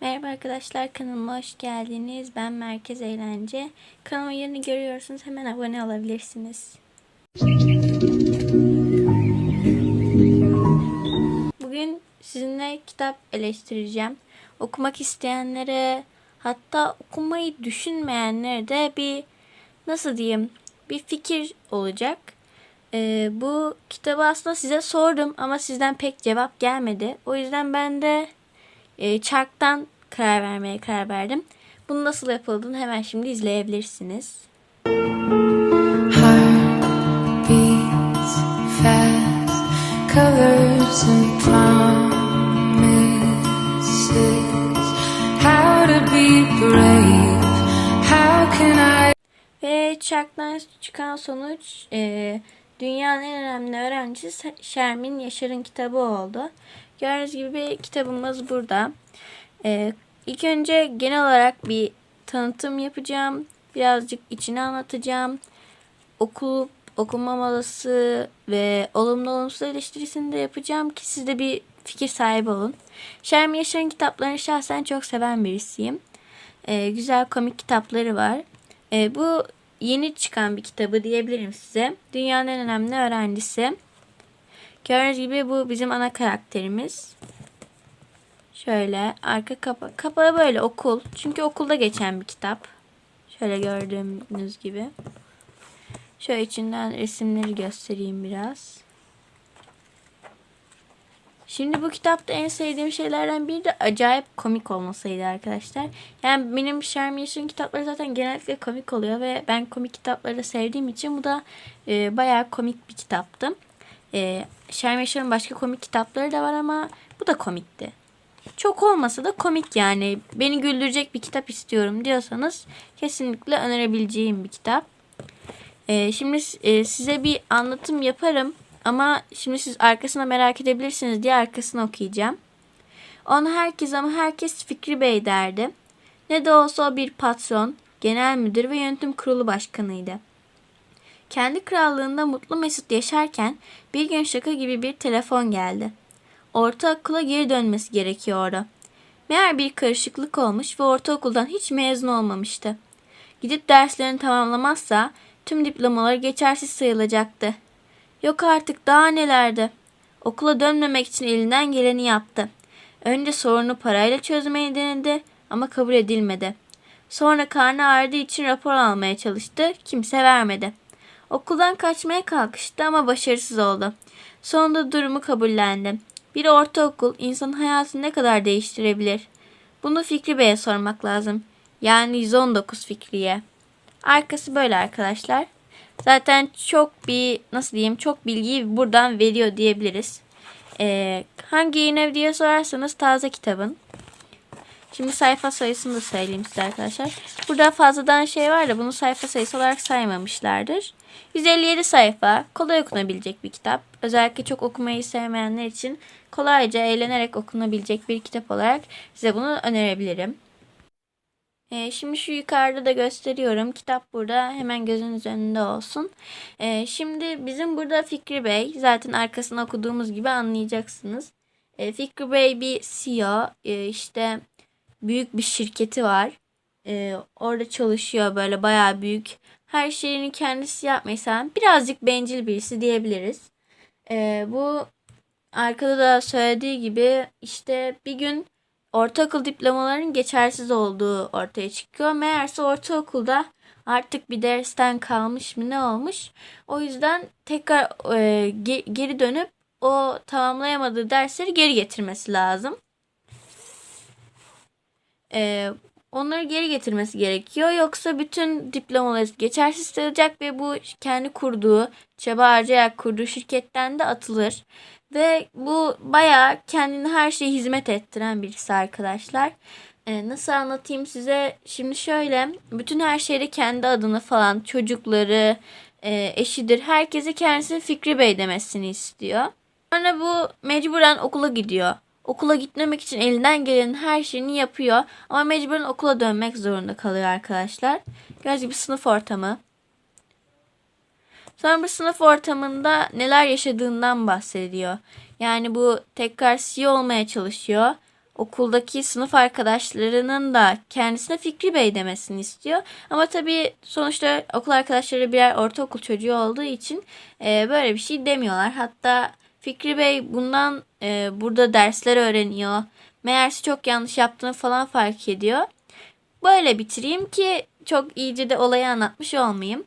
Merhaba arkadaşlar kanalıma hoş geldiniz. Ben Merkez Eğlence. Kanalıma yerini görüyorsunuz. Hemen abone olabilirsiniz. Bugün sizinle kitap eleştireceğim. Okumak isteyenlere hatta okumayı düşünmeyenlere de bir nasıl diyeyim bir fikir olacak. Ee, bu kitabı aslında size sordum ama sizden pek cevap gelmedi. O yüzden ben de e, çarktan karar vermeye karar verdim. Bunu nasıl yapıldığını hemen şimdi izleyebilirsiniz. Heart beats fast, colors and promises. How to be brave? How can I? Ve çarktan çıkan sonuç e, dünyanın en önemli öğrencisi Şermin Yaşar'ın kitabı oldu. Gördüğünüz gibi kitabımız burada. E, ilk önce genel olarak bir tanıtım yapacağım. Birazcık içini anlatacağım. Okulup okunmaması ve olumlu olumsuz eleştirisini de yapacağım ki siz de bir fikir sahibi olun. Şermin Yaşar'ın kitaplarını şahsen çok seven birisiyim. E, güzel komik kitapları var. E, bu yeni çıkan bir kitabı diyebilirim size. Dünyanın en önemli öğrencisi. Gördüğünüz gibi bu bizim ana karakterimiz. Şöyle arka kapağı. Kapağı böyle okul. Çünkü okulda geçen bir kitap. Şöyle gördüğünüz gibi. Şöyle içinden resimleri göstereyim biraz. Şimdi bu kitapta en sevdiğim şeylerden biri de acayip komik olmasıydı arkadaşlar. Yani benim Sherm Yaşar'ın kitapları zaten genellikle komik oluyor ve ben komik kitapları sevdiğim için bu da e, bayağı komik bir kitaptı. E, Sherm Yaşar'ın başka komik kitapları da var ama bu da komikti. Çok olmasa da komik yani. Beni güldürecek bir kitap istiyorum diyorsanız kesinlikle önerebileceğim bir kitap. E, şimdi e, size bir anlatım yaparım. Ama şimdi siz arkasına merak edebilirsiniz diye arkasını okuyacağım. Ona herkes ama herkes Fikri Bey derdi. Ne de olsa o bir patron, genel müdür ve yönetim kurulu başkanıydı. Kendi krallığında mutlu mesut yaşarken bir gün şaka gibi bir telefon geldi. Ortaokula geri dönmesi gerekiyordu. Meğer bir karışıklık olmuş ve ortaokuldan hiç mezun olmamıştı. Gidip derslerini tamamlamazsa tüm diplomaları geçersiz sayılacaktı. Yok artık daha nelerdi. Okula dönmemek için elinden geleni yaptı. Önce sorunu parayla çözmeyi denedi ama kabul edilmedi. Sonra karnı ağrıdığı için rapor almaya çalıştı. Kimse vermedi. Okuldan kaçmaya kalkıştı ama başarısız oldu. Sonunda durumu kabullendi. Bir ortaokul insanın hayatını ne kadar değiştirebilir? Bunu Fikri Bey'e sormak lazım. Yani 119 Fikriye. Arkası böyle arkadaşlar. Zaten çok bir nasıl diyeyim çok bilgiyi buradan veriyor diyebiliriz. Ee, hangi yayın evi diye sorarsanız taze kitabın. Şimdi sayfa sayısını da söyleyeyim size arkadaşlar. Burada fazladan şey var da bunu sayfa sayısı olarak saymamışlardır. 157 sayfa kolay okunabilecek bir kitap. Özellikle çok okumayı sevmeyenler için kolayca eğlenerek okunabilecek bir kitap olarak size bunu önerebilirim. Ee, şimdi şu yukarıda da gösteriyorum. Kitap burada hemen gözünüz önünde olsun. Ee, şimdi bizim burada Fikri Bey zaten arkasını okuduğumuz gibi anlayacaksınız. Ee, Fikri Bey bir CEO ee, işte büyük bir şirketi var. Ee, orada çalışıyor böyle bayağı büyük. Her şeyini kendisi yapmaysa birazcık bencil birisi diyebiliriz. Ee, bu arkada da söylediği gibi işte bir gün ortaokul diplomalarının geçersiz olduğu ortaya çıkıyor. Meğerse ortaokulda artık bir dersten kalmış mı ne olmuş. O yüzden tekrar e, ge- geri dönüp o tamamlayamadığı dersleri geri getirmesi lazım. E, onları geri getirmesi gerekiyor. Yoksa bütün diplomaları geçersiz sayılacak ve bu kendi kurduğu, çaba harcayarak kurduğu şirketten de atılır. Ve bu bayağı kendini her şeye hizmet ettiren birisi arkadaşlar. Ee, nasıl anlatayım size? Şimdi şöyle bütün her şeyde kendi adını falan çocukları, e, eşidir herkese kendisi Fikri Bey demesini istiyor. Sonra bu mecburen okula gidiyor. Okula gitmemek için elinden gelenin her şeyini yapıyor. Ama mecburen okula dönmek zorunda kalıyor arkadaşlar. Gördüğünüz gibi sınıf ortamı. Sonra bu sınıf ortamında neler yaşadığından bahsediyor. Yani bu tekrar CEO olmaya çalışıyor. okuldaki sınıf arkadaşlarının da kendisine Fikri Bey demesini istiyor. Ama tabii sonuçta okul arkadaşları birer ortaokul çocuğu olduğu için e, böyle bir şey demiyorlar. Hatta Fikri Bey bundan e, burada dersler öğreniyor. Meğerse çok yanlış yaptığını falan fark ediyor. Böyle bitireyim ki çok iyice de olayı anlatmış olmayayım.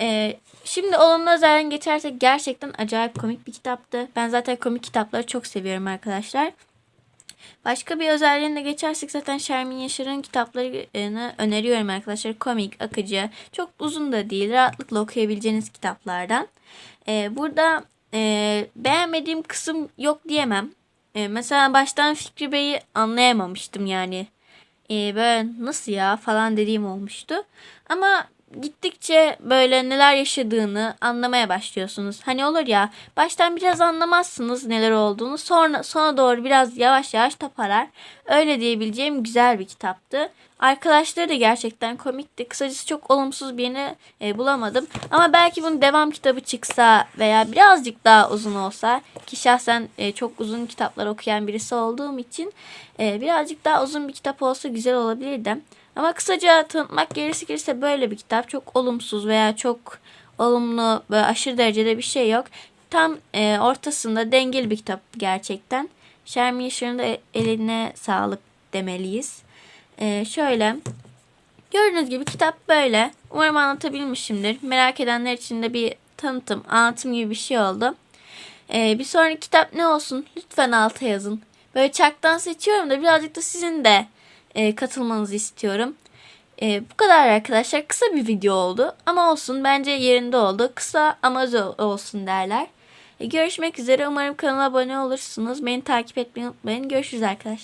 Ee, şimdi olumlu özelden geçersek gerçekten acayip komik bir kitaptı. Ben zaten komik kitapları çok seviyorum arkadaşlar. Başka bir özelliğine geçersek zaten Şermin Yaşar'ın kitaplarını öneriyorum arkadaşlar. Komik, akıcı, çok uzun da değil. Rahatlıkla okuyabileceğiniz kitaplardan. Ee, burada e, beğenmediğim kısım yok diyemem. Ee, mesela baştan Fikri Bey'i anlayamamıştım yani. Ee, böyle nasıl ya falan dediğim olmuştu. Ama gittikçe böyle neler yaşadığını anlamaya başlıyorsunuz. Hani olur ya baştan biraz anlamazsınız neler olduğunu sonra sona doğru biraz yavaş yavaş toparlar. Öyle diyebileceğim güzel bir kitaptı. Arkadaşları da gerçekten komikti. Kısacası çok olumsuz birini e, bulamadım. Ama belki bunun devam kitabı çıksa veya birazcık daha uzun olsa ki şahsen e, çok uzun kitaplar okuyan birisi olduğum için e, birazcık daha uzun bir kitap olsa güzel olabilirdi. Ama kısaca tanıtmak gerisi gelirse böyle bir kitap. Çok olumsuz veya çok olumlu ve aşırı derecede bir şey yok. Tam e, ortasında dengeli bir kitap gerçekten. Şermin Yaşar'ın da eline sağlık demeliyiz. E, şöyle gördüğünüz gibi kitap böyle. Umarım anlatabilmişimdir. Merak edenler için de bir tanıtım, anlatım gibi bir şey oldu. E, bir sonraki kitap ne olsun? Lütfen alta yazın. Böyle çaktan seçiyorum da birazcık da sizin de e, katılmanızı istiyorum. E, bu kadar arkadaşlar. Kısa bir video oldu. Ama olsun. Bence yerinde oldu. Kısa ama olsun derler. E, görüşmek üzere. Umarım kanala abone olursunuz. Beni takip etmeyi unutmayın. Görüşürüz arkadaşlar.